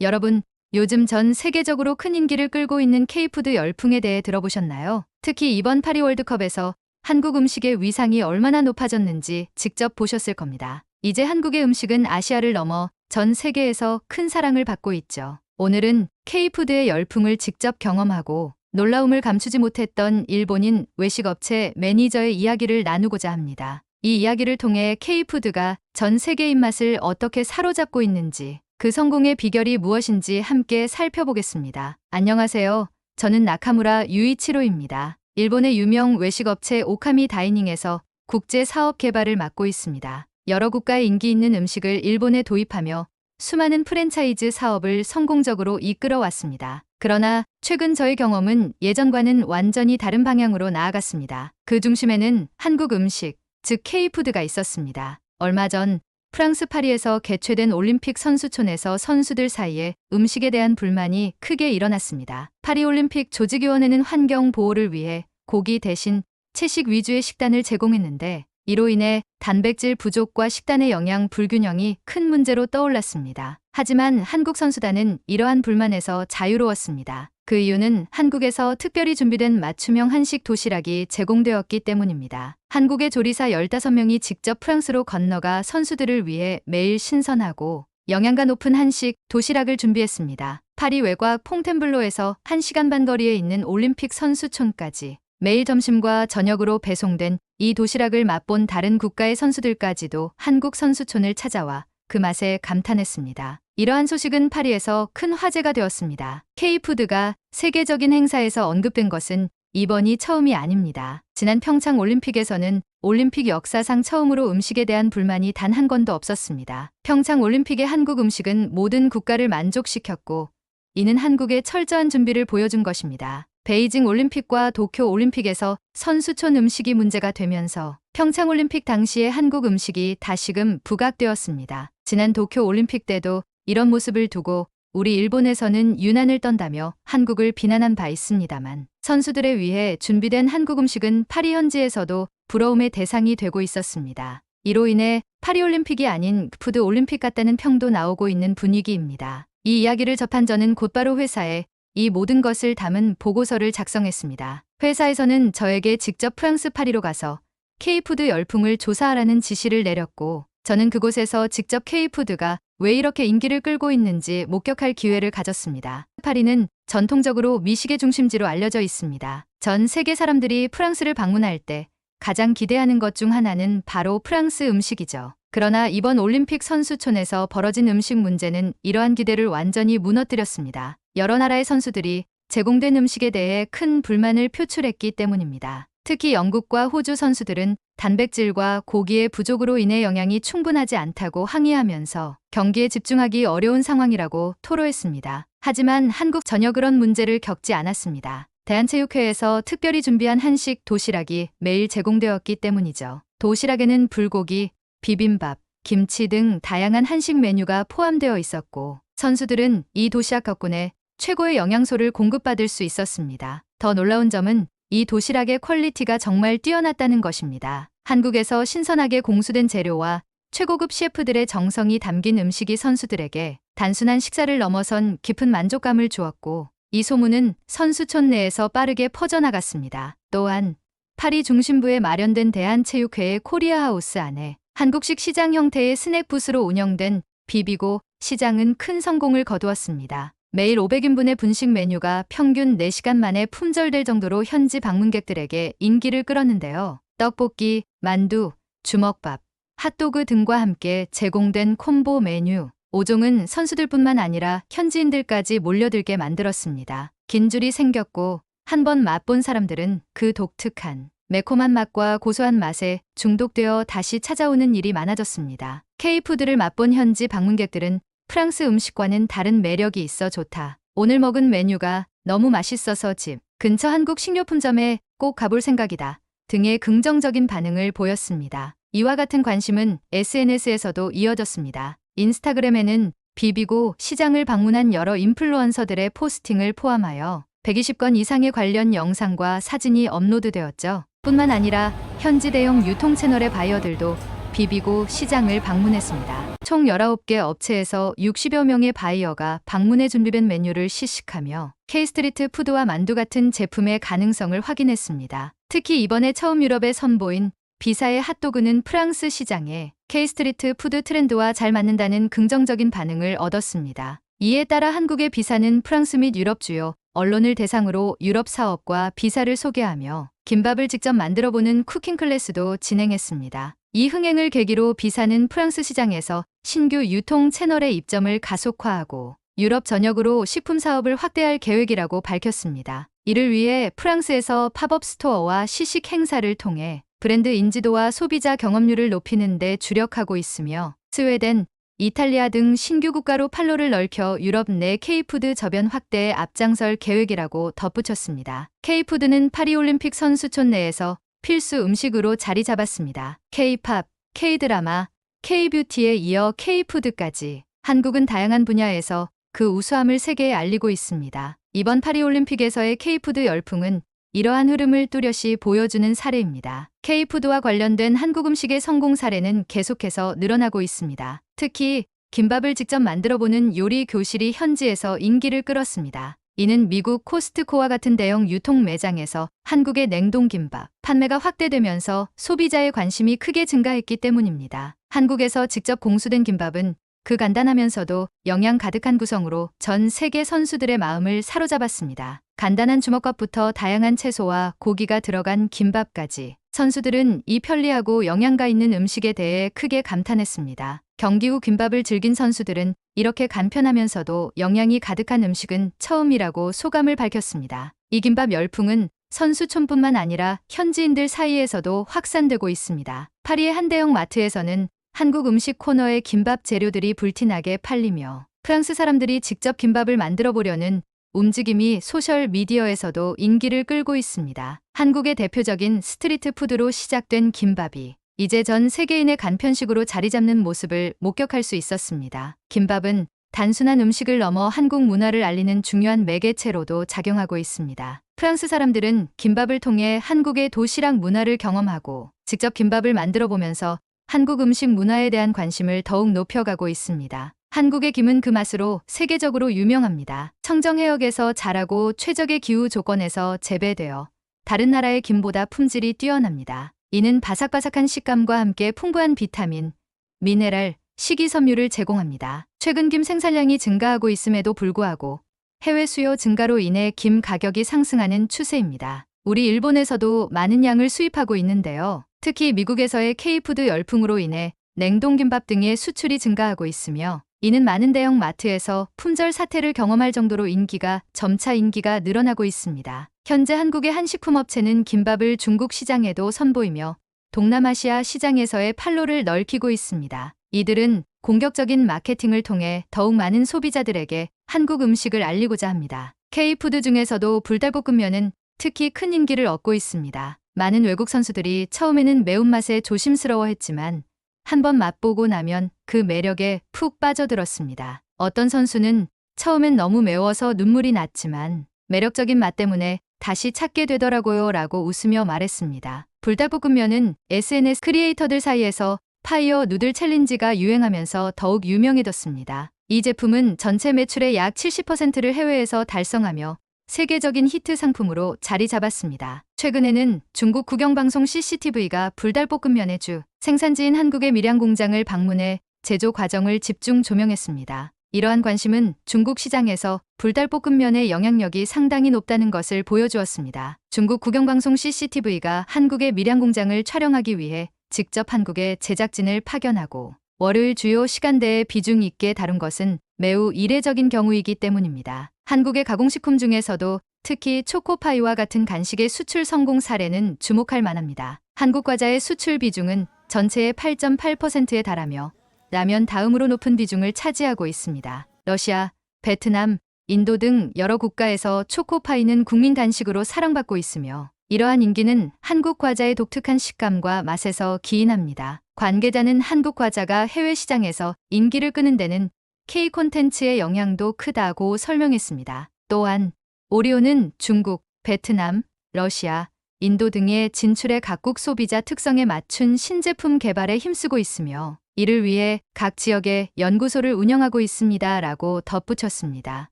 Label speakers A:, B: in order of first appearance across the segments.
A: 여러분, 요즘 전 세계적으로 큰 인기를 끌고 있는 K푸드 열풍에 대해 들어보셨나요? 특히 이번 파리 월드컵에서 한국 음식의 위상이 얼마나 높아졌는지 직접 보셨을 겁니다. 이제 한국의 음식은 아시아를 넘어 전 세계에서 큰 사랑을 받고 있죠. 오늘은 K푸드의 열풍을 직접 경험하고 놀라움을 감추지 못했던 일본인 외식업체 매니저의 이야기를 나누고자 합니다. 이 이야기를 통해 K푸드가 전 세계 입맛을 어떻게 사로잡고 있는지 그 성공의 비결이 무엇인지 함께 살펴보겠습니다. 안녕하세요. 저는 나카무라 유이치로입니다. 일본의 유명 외식업체 오카미 다이닝에서 국제 사업 개발을 맡고 있습니다. 여러 국가의 인기 있는 음식을 일본에 도입하며 수많은 프랜차이즈 사업을 성공적으로 이끌어 왔습니다. 그러나 최근 저의 경험은 예전과는 완전히 다른 방향으로 나아갔습니다. 그 중심에는 한국 음식, 즉 K푸드가 있었습니다. 얼마 전 프랑스 파리에서 개최된 올림픽 선수촌에서 선수들 사이에 음식에 대한 불만이 크게 일어났습니다. 파리올림픽 조직위원회는 환경 보호를 위해 고기 대신 채식 위주의 식단을 제공했는데 이로 인해 단백질 부족과 식단의 영양 불균형이 큰 문제로 떠올랐습니다. 하지만 한국 선수단은 이러한 불만에서 자유로웠습니다. 그 이유는 한국에서 특별히 준비된 맞춤형 한식 도시락이 제공되었기 때문입니다. 한국의 조리사 15명이 직접 프랑스로 건너가 선수들을 위해 매일 신선하고 영양가 높은 한식 도시락을 준비했습니다. 파리 외곽 퐁텐블로에서 1시간 반 거리에 있는 올림픽 선수촌까지 매일 점심과 저녁으로 배송된 이 도시락을 맛본 다른 국가의 선수들까지도 한국 선수촌을 찾아와 그 맛에 감탄했습니다. 이러한 소식은 파리에서 큰 화제가 되었습니다. K푸드가 세계적인 행사에서 언급된 것은 이번이 처음이 아닙니다. 지난 평창 올림픽에서는 올림픽 역사상 처음으로 음식에 대한 불만이 단 한 건도 없었습니다. 평창 올림픽의 한국 음식은 모든 국가를 만족시켰고 이는 한국의 철저한 준비를 보여준 것입니다. 베이징 올림픽과 도쿄 올림픽에서 선수촌 음식이 문제가 되면서 평창 올림픽 당시의 한국 음식이 다시금 부각되었습니다. 지난 도쿄 올림픽 때도 이런 모습을 두고 우리 일본에서는 유난을 떤다며 한국을 비난한 바 있습니다만 선수들에 위해 준비된 한국 음식은 파리 현지에서도 부러움의 대상이 되고 있었습니다. 이로 인해 파리올림픽이 아닌 푸드 올림픽 같다는 평도 나오고 있는 분위기입니다. 이 이야기를 접한 저는 곧바로 회사에 이 모든 것을 담은 보고서를 작성했습니다. 회사에서는 저에게 직접 프랑스 파리로 가서 K푸드 열풍을 조사하라는 지시를 내렸고 저는 그곳에서 직접 K푸드가 왜 이렇게 인기를 끌고 있는지 목격할 기회를 가졌습니다. 파리는 전통적으로 미식의 중심지로 알려져 있습니다. 전 세계 사람들이 프랑스를 방문할 때 가장 기대하는 것 중 하나는 바로 프랑스 음식이죠. 그러나 이번 올림픽 선수촌에서 벌어진 음식 문제는 이러한 기대를 완전히 무너뜨렸습니다. 여러 나라의 선수들이 제공된 음식에 대해 큰 불만을 표출했기 때문입니다. 특히 영국과 호주 선수들은 단백질과 고기의 부족으로 인해 영양이 충분하지 않다고 항의하면서 경기에 집중하기 어려운 상황이라고 토로했습니다. 하지만 한국 전혀 그런 문제를 겪지 않았습니다. 대한체육회에서 특별히 준비한 한식 도시락이 매일 제공되었기 때문이죠. 도시락에는 불고기, 비빔밥, 김치 등 다양한 한식 메뉴가 포함되어 있었고 선수들은 이 도시락 덕분에 최고의 영양소를 공급받을 수 있었습니다. 더 놀라운 점은 이 도시락의 퀄리티가 정말 뛰어났다는 것입니다. 한국에서 신선하게 공수된 재료와 최고급 셰프들의 정성이 담긴 음식이 선수들에게 단순한 식사를 넘어선 깊은 만족감을 주었고 이 소문은 선수촌 내에서 빠르게 퍼져나갔습니다. 또한 파리 중심부에 마련된 대한체육회의 코리아 하우스 안에 한국식 시장 형태의 스낵 붓으로 운영된 비비고 시장은 큰 성공을 거두었습니다. 매일 500인분의 분식 메뉴가 평균 4시간 만에 품절될 정도로 현지 방문객들에게 인기를 끌었는데요. 떡볶이, 만두, 주먹밥, 핫도그 등과 함께 제공된 콤보 메뉴, 5종은 선수들뿐만 아니라 현지인들까지 몰려들게 만들었습니다. 긴 줄이 생겼고 한 번 맛본 사람들은 그 독특한 매콤한 맛과 고소한 맛에 중독되어 다시 찾아오는 일이 많아졌습니다. K푸드를 맛본 현지 방문객들은 프랑스 음식과는 다른 매력이 있어 좋다. 오늘 먹은 메뉴가 너무 맛있어서 집 근처 한국 식료품점에 꼭 가볼 생각이다. 등의 긍정적인 반응을 보였습니다. 이와 같은 관심은 SNS에서도 이어졌습니다. 인스타그램에는 비비고 시장을 방문한 여러 인플루언서들의 포스팅을 포함하여 120건 이상의 관련 영상과 사진이 업로드되었죠. 뿐만 아니라 현지 대형 유통 채널의 바이어들도 비비고 시장을 방문했습니다. 총 19개 업체에서 60여 명의 바이어가 방문에 준비된 메뉴를 시식하며 K스트리트 푸드와 만두 같은 제품의 가능성을 확인했습니다. 특히 이번에 처음 유럽에 선보인 비사의 핫도그는 프랑스 시장에 K스트리트 푸드 트렌드와 잘 맞는다는 긍정적인 반응을 얻었습니다. 이에 따라 한국의 비사는 프랑스 및 유럽 주요 언론을 대상으로 유럽 사업과 비사를 소개하며 김밥을 직접 만들어보는 쿠킹 클래스도 진행했습니다. 이 흥행을 계기로 비사는 프랑스 시장에서 신규 유통 채널의 입점을 가속화하고 유럽 전역으로 식품 사업을 확대할 계획이라고 밝혔습니다. 이를 위해 프랑스에서 팝업 스토어와 시식 행사를 통해 브랜드 인지도와 소비자 경험률을 높이는 데 주력하고 있으며 스웨덴, 이탈리아 등 신규 국가로 판로를 넓혀 유럽 내 K푸드 저변 확대에 앞장설 계획이라고 덧붙였습니다. K푸드는 파리올림픽 선수촌 내에서 필수 음식으로 자리 잡았습니다. K-팝, K-드라마, K-뷰티에 이어 K-푸드까지 한국은 다양한 분야에서 그 우수함을 세계에 알리고 있습니다. 이번 파리올림픽에서의 K푸드 열풍은 이러한 흐름을 뚜렷이 보여주는 사례입니다. K푸드와 관련된 한국 음식의 성공 사례는 계속해서 늘어나고 있습니다. 특히 김밥을 직접 만들어보는 요리 교실이 현지에서 인기를 끌었습니다. 이는 미국 코스트코와 같은 대형 유통 매장에서 한국의 냉동김밥 판매가 확대되면서 소비자의 관심이 크게 증가했기 때문입니다. 한국에서 직접 공수된 김밥은 그 간단하면서도 영양 가득한 구성으로 전 세계 선수들의 마음을 사로잡았습니다. 간단한 주먹밥부터 다양한 채소와 고기가 들어간 김밥까지 선수들은 이 편리하고 영양가 있는 음식에 대해 크게 감탄했습니다. 경기 후 김밥을 즐긴 선수들은 이렇게 간편하면서도 영양이 가득한 음식은 처음이라고 소감을 밝혔습니다. 이 김밥 열풍은 선수촌뿐만 아니라 현지인들 사이에서도 확산되고 있습니다. 파리의 한 대형 마트에서는 한국 음식 코너의 김밥 재료들이 불티나게 팔리며 프랑스 사람들이 직접 김밥을 만들어 보려는 움직임이 소셜 미디어에서도 인기를 끌고 있습니다. 한국의 대표적인 스트리트 푸드로 시작된 김밥이 이제 전 세계인의 간편식으로 자리 잡는 모습을 목격할 수 있었습니다. 김밥은 단순한 음식을 넘어 한국 문화를 알리는 중요한 매개체로도 작용하고 있습니다. 프랑스 사람들은 김밥을 통해 한국의 도시락 문화를 경험하고 직접 김밥을 만들어 보면서 한국 음식 문화에 대한 관심을 더욱 높여가고 있습니다. 한국의 김은 그 맛으로 세계적으로 유명합니다. 청정 해역에서 자라고 최적의 기후 조건에서 재배되어 다른 나라의 김보다 품질이 뛰어납니다. 이는 바삭바삭한 식감과 함께 풍부한 비타민, 미네랄, 식이섬유를 제공합니다. 최근 김 생산량이 증가하고 있음에도 불구하고 해외 수요 증가로 인해 김 가격이 상승하는 추세입니다. 우리 일본에서도 많은 양을 수입하고 있는데요. 특히 미국에서의 K푸드 열풍으로 인해 냉동김밥 등의 수출이 증가하고 있으며 이는 많은 대형 마트에서 품절 사태를 경험할 정도로 인기가 점차 인기가 늘어나고 있습니다. 현재 한국의 한 식품업체는 김밥을 중국 시장에도 선보이며 동남아시아 시장에서의 판로를 넓히고 있습니다. 이들은 공격적인 마케팅을 통해 더욱 많은 소비자들에게 한국 음식을 알리고자 합니다. K푸드 중에서도 불닭볶음면은 특히 큰 인기를 얻고 있습니다. 많은 외국 선수들이 처음에는 매운맛에 조심스러워했지만 한번 맛보고 나면 그 매력에 푹 빠져들었습니다. 어떤 선수는 처음엔 너무 매워서 눈물이 났지만 매력적인 맛 때문에 다시 찾게 되더라고요 라고 웃으며 말했습니다. 불닭볶음면은 SNS 크리에이터들 사이에서 파이어 누들 챌린지가 유행하면서 더욱 유명해졌습니다. 이 제품은 전체 매출의 약 70%를 해외에서 달성하며 세계적인 히트 상품으로 자리 잡았습니다. 최근에는 중국 국영방송 CCTV가 불닭볶음면의 주 생산지인 한국의 밀양 공장을 방문해 제조 과정을 집중 조명했습니다. 이러한 관심은 중국 시장에서 불닭볶음면의 영향력이 상당히 높다는 것을 보여주었습니다. 중국 국영방송 CCTV가 한국의 밀양 공장을 촬영하기 위해 직접 한국에 제작진을 파견하고 월요일 주요 시간대에 비중 있게 다룬 것은 매우 이례적인 경우이기 때문입니다. 한국의 가공식품 중에서도 특히 초코파이와 같은 간식의 수출 성공 사례는 주목할 만합니다. 한국 과자의 수출 비중은 전체의 8.8%에 달하며 라면 다음으로 높은 비중을 차지하고 있습니다. 러시아, 베트남, 인도 등 여러 국가에서 초코파이는 국민 간식으로 사랑받고 있으며 이러한 인기는 한국 과자의 독특한 식감과 맛에서 기인합니다. 관계자는 한국 과자가 해외 시장에서 인기를 끄는 데는 K 콘텐츠의 영향도 크다고 설명했습니다. 또한 오리오는 중국, 베트남, 러시아, 인도 등의 진출해 각국 소비자 특성에 맞춘 신제품 개발에 힘쓰고 있으며 이를 위해 각 지역에 연구소를 운영하고 있습니다. 라고 덧붙였습니다.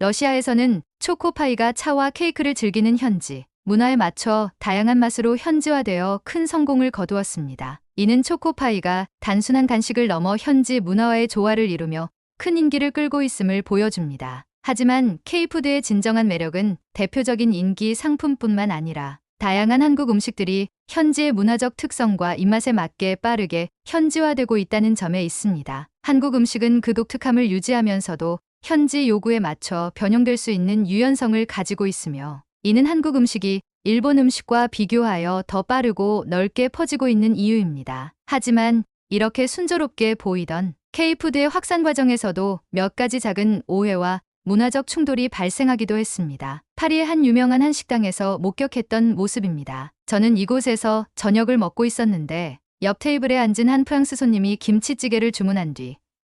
A: 러시아에서는 초코파이가 차와 케이크를 즐기는 현지, 문화에 맞춰 다양한 맛으로 현지화되어 큰 성공을 거두었습니다. 이는 초코파이가 단순한 간식을 넘어 현지 문화와의 조화를 이루며 큰 인기를 끌고 있음을 보여줍니다. 하지만 K푸드의 진정한 매력은 대표적인 인기 상품뿐만 아니라 다양한 한국 음식들이 현지의 문화적 특성과 입맛에 맞게 빠르게 현지화되고 있다는 점에 있습니다. 한국 음식은 그 독특함을 유지하면서도 현지 요구에 맞춰 변형될 수 있는 유연성을 가지고 있으며 이는 한국 음식이 일본 음식과 비교하여 더 빠르고 넓게 퍼지고 있는 이유입니다. 하지만 이렇게 순조롭게 보이던 K푸드의 확산 과정에서도 몇 가지 작은 오해와 문화적 충돌이 발생하기도 했습니다. 파리의 한 유명한 한식당에서 목격했던 모습입니다. 저는 이곳에서 저녁을 먹고 있었는데 옆 테이블에 앉은 한 프랑스 손님이 김치찌개를 주문한 뒤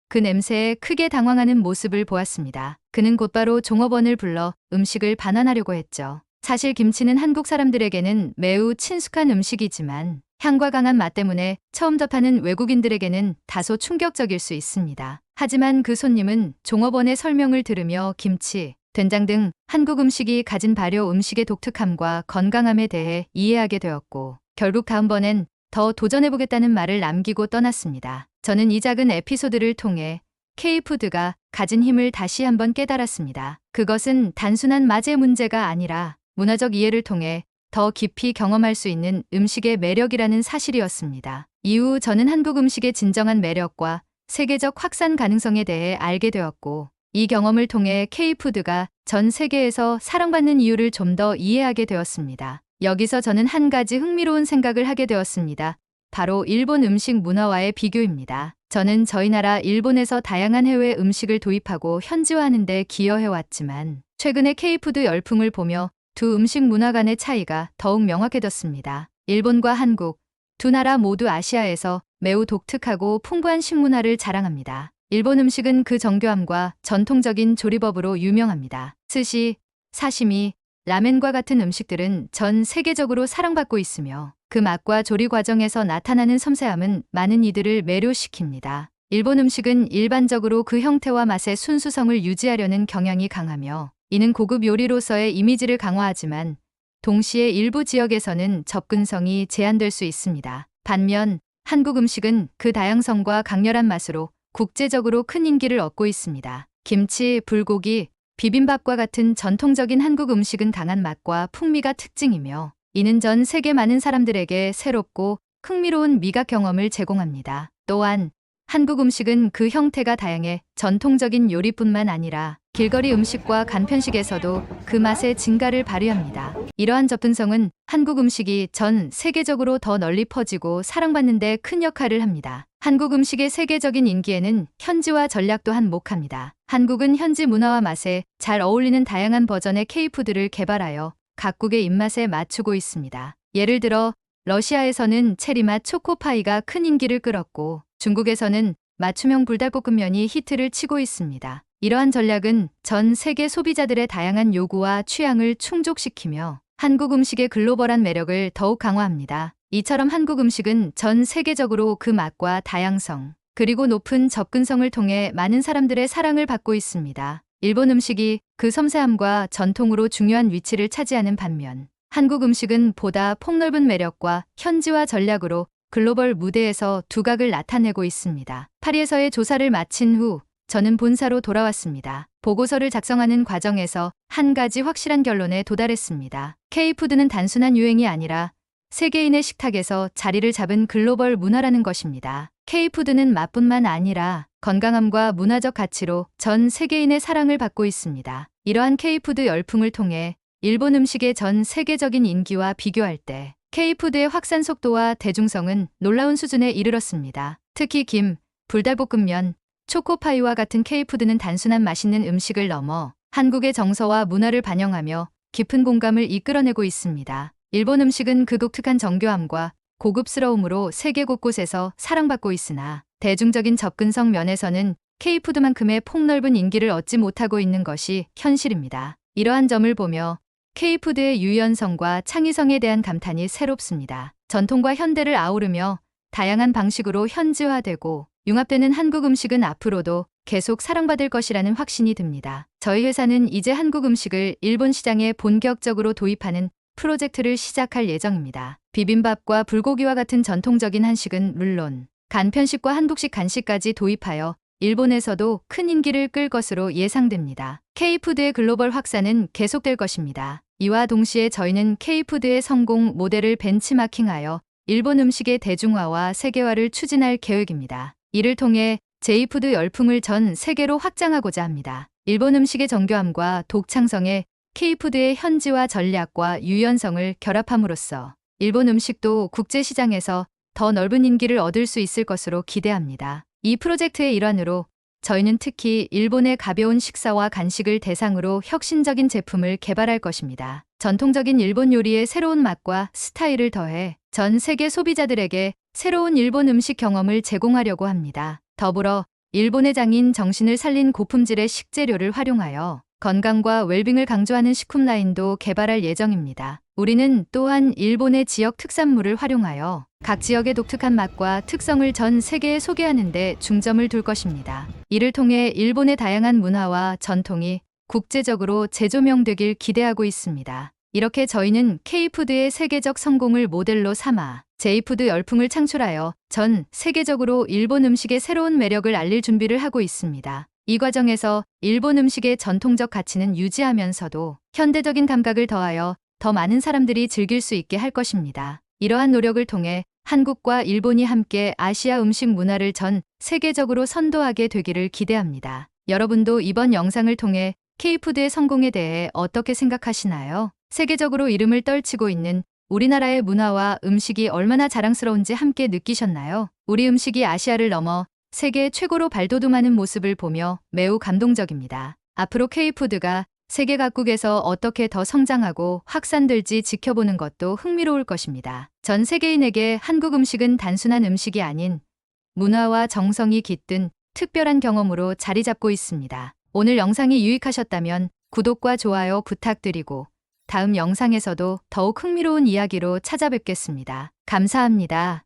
A: 그 냄새에 크게 당황하는 모습을 보았습니다. 그는 곧바로 종업원을 불러 음식을 반환하려고 했죠. 사실 김치는 한국 사람들에게는 매우 친숙한 음식이지만 향과 강한 맛 때문에 처음 접하는 외국인들에게는 다소 충격적일 수 있습니다. 하지만 그 손님은 종업원의 설명을 들으며 김치, 된장 등 한국 음식이 가진 발효 음식의 독특함과 건강함에 대해 이해하게 되었고 결국 다음번엔 더 도전해보겠다는 말을 남기고 떠났습니다. 저는 이 작은 에피소드를 통해 K푸드가 가진 힘을 다시 한번 깨달았습니다. 그것은 단순한 맛의 문제가 아니라 문화적 이해를 통해 더 깊이 경험할 수 있는 음식의 매력이라는 사실이었습니다. 이후 저는 한국 음식의 진정한 매력과 세계적 확산 가능성에 대해 알게 되었고, 이 경험을 통해 K푸드가 전 세계에서 사랑받는 이유를 좀 더 이해하게 되었습니다. 여기서 저는 한 가지 흥미로운 생각을 하게 되었습니다. 바로 일본 음식 문화와의 비교입니다. 저는 저희 나라 일본에서 다양한 해외 음식을 도입하고 현지화하는 데 기여해왔지만, 최근에 K푸드 열풍을 보며 두 음식 문화 간의 차이가 더욱 명확해졌습니다. 일본과 한국, 두 나라 모두 아시아에서 매우 독특하고 풍부한 식문화를 자랑합니다. 일본 음식은 그 정교함과 전통적인 조리법으로 유명합니다. 스시, 사시미, 라멘과 같은 음식들은 전 세계적으로 사랑받고 있으며 그 맛과 조리 과정에서 나타나는 섬세함은 많은 이들을 매료시킵니다. 일본 음식은 일반적으로 그 형태와 맛의 순수성을 유지하려는 경향이 강하며 이는 고급 요리로서의 이미지를 강화하지만 동시에 일부 지역에서는 접근성이 제한될 수 있습니다. 반면 한국 음식은 그 다양성과 강렬한 맛으로 국제적으로 큰 인기를 얻고 있습니다. 김치, 불고기, 비빔밥과 같은 전통적인 한국 음식은 강한 맛과 풍미가 특징이며 이는 전 세계 많은 사람들에게 새롭고 흥미로운 미각 경험을 제공합니다. 또한 한국 음식은 그 형태가 다양해 전통적인 요리뿐만 아니라 길거리 음식과 간편식에서도 그 맛의 증가를 발휘합니다. 이러한 접근성은 한국 음식이 전 세계적으로 더 널리 퍼지고 사랑받는 데 큰 역할을 합니다. 한국 음식의 세계적인 인기에는 현지화 전략도 한몫합니다. 한국은 현지 문화와 맛에 잘 어울리는 다양한 버전의 K푸드를 개발하여 각국의 입맛에 맞추고 있습니다. 예를 들어 러시아에서는 체리맛 초코파이가 큰 인기를 끌었고 중국에서는 맞춤형 불닭볶음면이 히트를 치고 있습니다. 이러한 전략은 전 세계 소비자들의 다양한 요구와 취향을 충족시키며 한국 음식의 글로벌한 매력을 더욱 강화합니다. 이처럼 한국 음식은 전 세계적으로 그 맛과 다양성, 그리고 높은 접근성을 통해 많은 사람들의 사랑을 받고 있습니다. 일본 음식이 그 섬세함과 전통으로 중요한 위치를 차지하는 반면 한국 음식은 보다 폭넓은 매력과 현지화 전략으로 글로벌 무대에서 두각을 나타내고 있습니다. 파리에서의 조사를 마친 후 저는 본사로 돌아왔습니다. 보고서를 작성하는 과정에서 한 가지 확실한 결론에 도달했습니다. K푸드는 단순한 유행이 아니라 세계인의 식탁에서 자리를 잡은 글로벌 문화라는 것입니다. K푸드는 맛뿐만 아니라 건강함과 문화적 가치로 전 세계인의 사랑을 받고 있습니다. 이러한 K푸드 열풍을 통해 일본 음식의 전 세계적인 인기와 비교할 때 K푸드의 확산 속도와 대중성은 놀라운 수준에 이르렀습니다. 특히 김, 불닭볶음면, 초코파이와 같은 K푸드는 단순한 맛있는 음식을 넘어 한국의 정서와 문화를 반영하며 깊은 공감을 이끌어내고 있습니다. 일본 음식은 그 독특한 정교함과 고급스러움으로 세계 곳곳에서 사랑받고 있으나 대중적인 접근성 면에서는 K푸드만큼의 폭넓은 인기를 얻지 못하고 있는 것이 현실입니다. 이러한 점을 보며 K푸드의 유연성과 창의성에 대한 감탄이 새롭습니다. 전통과 현대를 아우르며 다양한 방식으로 현지화되고 융합되는 한국 음식은 앞으로도 계속 사랑받을 것이라는 확신이 듭니다. 저희 회사는 이제 한국 음식을 일본 시장에 본격적으로 도입하는 프로젝트를 시작할 예정입니다. 비빔밥과 불고기와 같은 전통적인 한식은 물론 간편식과 한국식 간식까지 도입하여 일본에서도 큰 인기를 끌 것으로 예상됩니다. K푸드의 글로벌 확산은 계속될 것입니다. 이와 동시에 저희는 K푸드의 성공 모델을 벤치마킹하여 일본 음식의 대중화와 세계화를 추진할 계획입니다. 이를 통해 제이푸드 열풍을 전 세계로 확장하고자 합니다. 일본 음식의 정교함과 독창성에 K푸드의 현지화 전략과 유연성을 결합함으로써 일본 음식도 국제시장에서 더 넓은 인기를 얻을 수 있을 것으로 기대합니다. 이 프로젝트의 일환으로 저희는 특히 일본의 가벼운 식사와 간식을 대상으로 혁신적인 제품을 개발할 것입니다. 전통적인 일본 요리의 새로운 맛과 스타일을 더해 전 세계 소비자들에게 새로운 일본 음식 경험을 제공하려고 합니다. 더불어 일본의 장인 정신을 살린 고품질의 식재료를 활용하여 건강과 웰빙을 강조하는 식품 라인도 개발할 예정입니다. 우리는 또한 일본의 지역 특산물을 활용하여 각 지역의 독특한 맛과 특성을 전 세계에 소개하는 데 중점을 둘 것입니다. 이를 통해 일본의 다양한 문화와 전통이 국제적으로 재조명되길 기대하고 있습니다. 이렇게 저희는 K푸드의 세계적 성공을 모델로 삼아 J푸드 열풍을 창출하여 전 세계적으로 일본 음식의 새로운 매력을 알릴 준비를 하고 있습니다. 이 과정에서 일본 음식의 전통적 가치는 유지하면서도 현대적인 감각을 더하여 더 많은 사람들이 즐길 수 있게 할 것입니다. 이러한 노력을 통해 한국과 일본이 함께 아시아 음식 문화를 전 세계적으로 선도하게 되기를 기대합니다. 여러분도 이번 영상을 통해 K푸드의 성공에 대해 어떻게 생각하시나요? 세계적으로 이름을 떨치고 있는 우리나라의 문화와 음식이 얼마나 자랑스러운지 함께 느끼셨나요? 우리 음식이 아시아를 넘어 세계 최고로 발돋움하는 모습을 보며 매우 감동적입니다. 앞으로 K푸드가 세계 각국에서 어떻게 더 성장하고 확산될지 지켜보는 것도 흥미로울 것입니다. 전 세계인에게 한국 음식은 단순한 음식이 아닌 문화와 정성이 깃든 특별한 경험으로 자리 잡고 있습니다. 오늘 영상이 유익하셨다면 구독과 좋아요 부탁드리고 다음 영상에서도 더욱 흥미로운 이야기로 찾아뵙겠습니다. 감사합니다.